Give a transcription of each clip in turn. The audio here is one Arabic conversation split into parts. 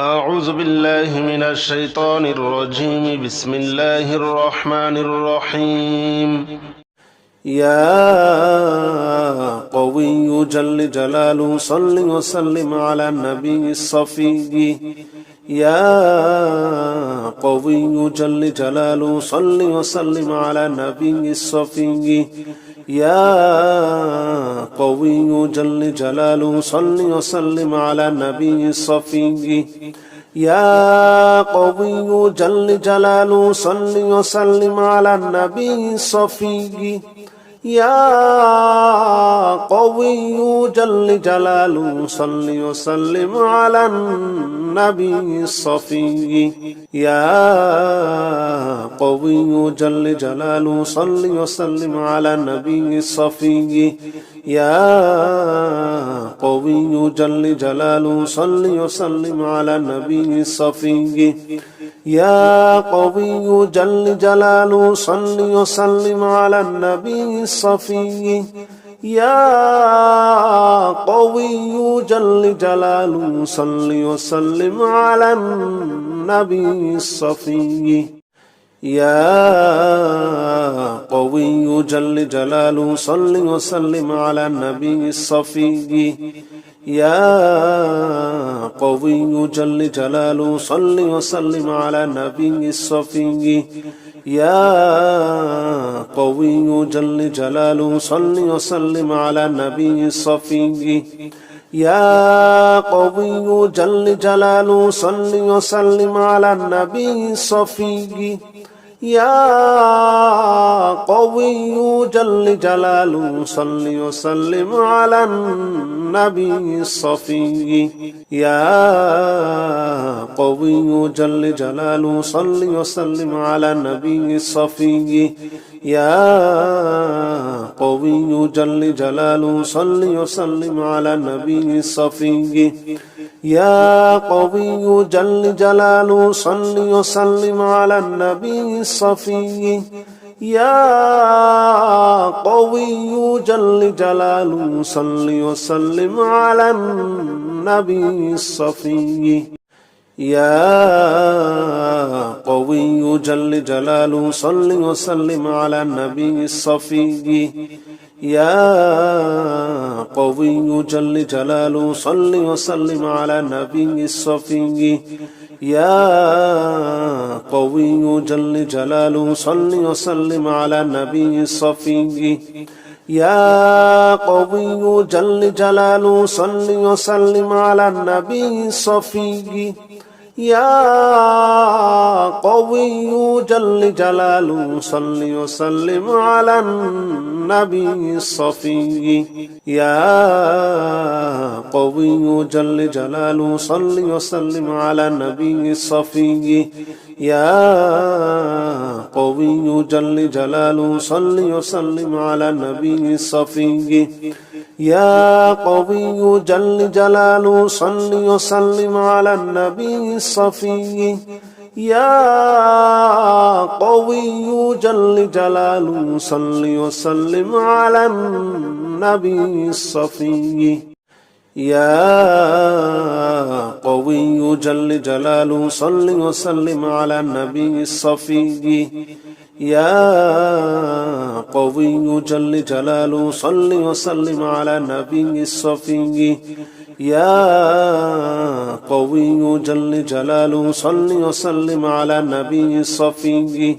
أعوذ بالله من الشيطان الرجيم. بسم الله الرحمن الرحيم. يا قوي جل جلاله صل وسلم على النبي الصفي. يا قوي جل جلاله صل وسلم على النبي الصفي. يا قوي جل جلاله صل وسلم على النبي الصفي يا قوي جل جلاله صل وسلم على النبي الصفي يا قوي جل جلاله صل وسلم على النبي الصفي يا قوي جل جلاله صل وسلم على النبي الصفي يا قوي جل جلاله صل وسلم على النبي الصفي يا قوي جل جلاله صل وسلم على النبي الصفي. يا قوي جل جلاله صل وسلم على النبي الصفي. يا قوي جل جلاله صل وسلم على النبي الصفي. يا قوي جل جلاله، صل وسلم على النبي الصفي. يا قوي جل جلاله، صل وسلم على النبي الصفي. يا قوي جل جلاله، صل وسلم على النبي الصفي. يا قوي جل جلاله صل وسلم على النبي الصفي يا قوي جل جلاله صل وسلم على النبي الصفي يا قوي جل جلاله صل وسلم على النبي الصفي يا قوي جل جلاله صل وسلم على النبي الصفي. يا قوي جل جلاله صل وسلم على النبي الصفي. يا قوي جل جلاله صل وسلم على النبي الصفي. يا قوي جل جلاله، صل وسلم على النبي الصفي. يا قوي جل جلاله، صل وسلم على النبي الصفي. يا قوي جل جلاله، صل وسلم على النبي الصفي. يا قوي جل جلاله صل وسلم على النبي الصفي يا قوي جل جلاله صل وسلم على النبي الصفي يا قوي جل جلاله صل وسلم على النبي الصفي يا قوي جل جلاله صل وسلم على النبي الصفي. يا قوي جل جلاله صل وسلم على النبي الصفي. يا قوي جل جلاله صل وسلم على النبي الصفي. يا قوي جل جلاله، صل وسلم على النبي الصفي. يا قوي جل جلاله، صل وسلم على النبي الصفي.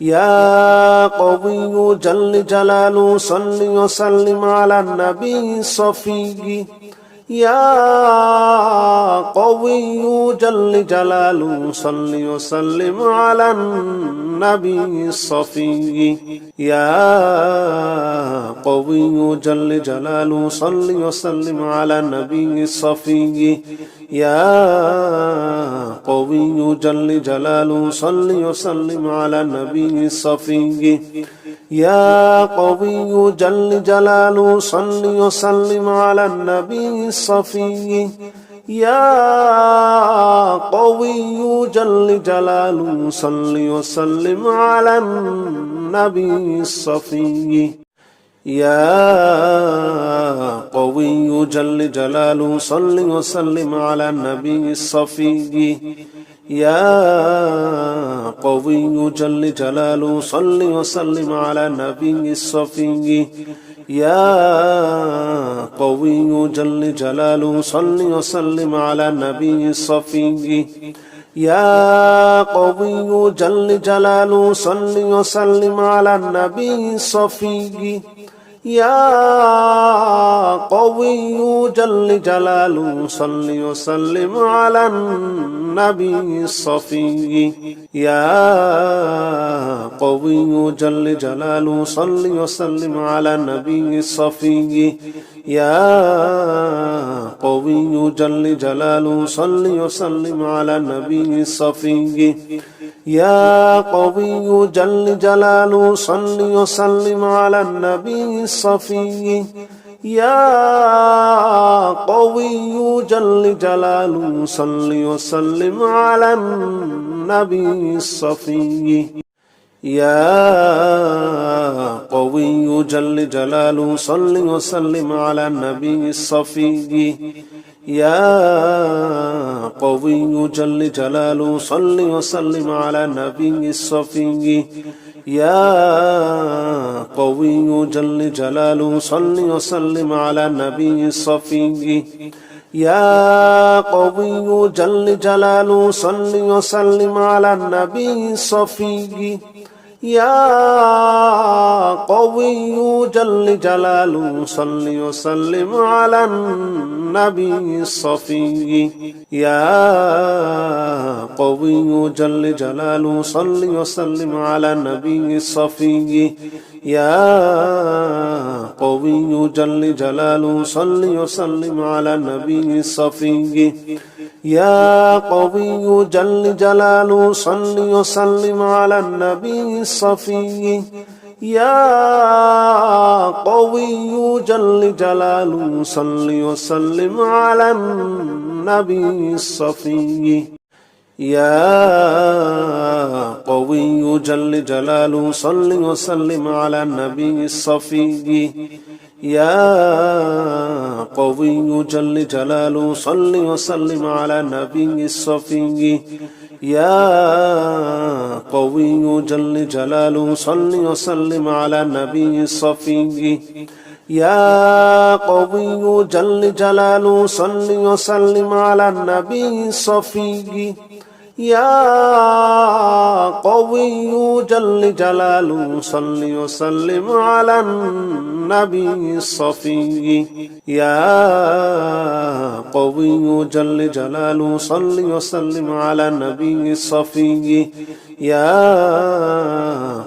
يا قوي جل جلاله، صل وسلم على النبي الصفي. يا قوي جل جلاله صل وسلم على النبي الصفي يا قوي جل جلاله صل وسلم على النبي الصفي يا قوي جل جلاله صل وسلم على النبي الصفي يا قوي جل جلاله صل وسلم على النبي الصفي. يا قوي جل جلاله صل وسلم على النبي الصفي. يا قوي جل جلاله صل وسلم على النبي الصفي يا قوي جل جلاله صل وسلم على النبي الصفي يا قوي جل جلاله صل وسلم على النبي الصفي يا قوي جل جلاله صل وسلم على النبي الصفي يا قوي جل جلاله صل وسلم على النبي الصفي يا قوي جل جلاله صل وسلم على النبي الصفي يا قوي جل جلاله صل وسلم على النبي الصفي يا قوي جل جلاله، صل وسلم على النبي الصفي. يا قوي جل جلاله، صل وسلم على النبي الصفي. يا قوي جل جلاله، صل وسلم على النبي الصفي. يا قوي جل جلاله صل وسلم على النبي الصفي. يا قوي جل جلاله صل وسلم على النبي الصفي. يا قوي جل جلاله صل وسلم على النبي الصفي. يا قوي جل جلاله صل وسلم على النبي الصفي يا قوي جل جلاله صل وسلم على النبي الصفي يا قوي جل جلاله صل وسلم على النبي الصفي يا قوي جل جلاله صل وسلم على النبي الصفي. يا قوي جل جلاله صل وسلم على النبي الصفي. يا قوي جل جلاله صل وسلم على النبي الصفي. يا قوي جل جلاله، صل وسلم على النبي الصفي. يا قوي جل جلاله، صل وسلم على النبي الصفي. يا قوي جل جلاله، صل وسلم على النبي الصفي. يا قوي جل جلاله صل وسلم على النبي الصفي يا قوي جل جلاله صل وسلم على النبي الصفي يا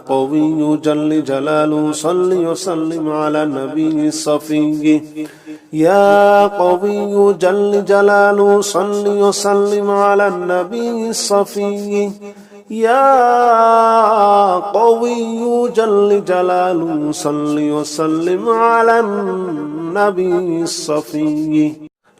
قوي جل جلاله صل وسلم على النبي الصفي يا قوي جل جلاله صل وسلم على النبي الصفي. يا قوي جل جلاله صل وسلم على النبي الصفي.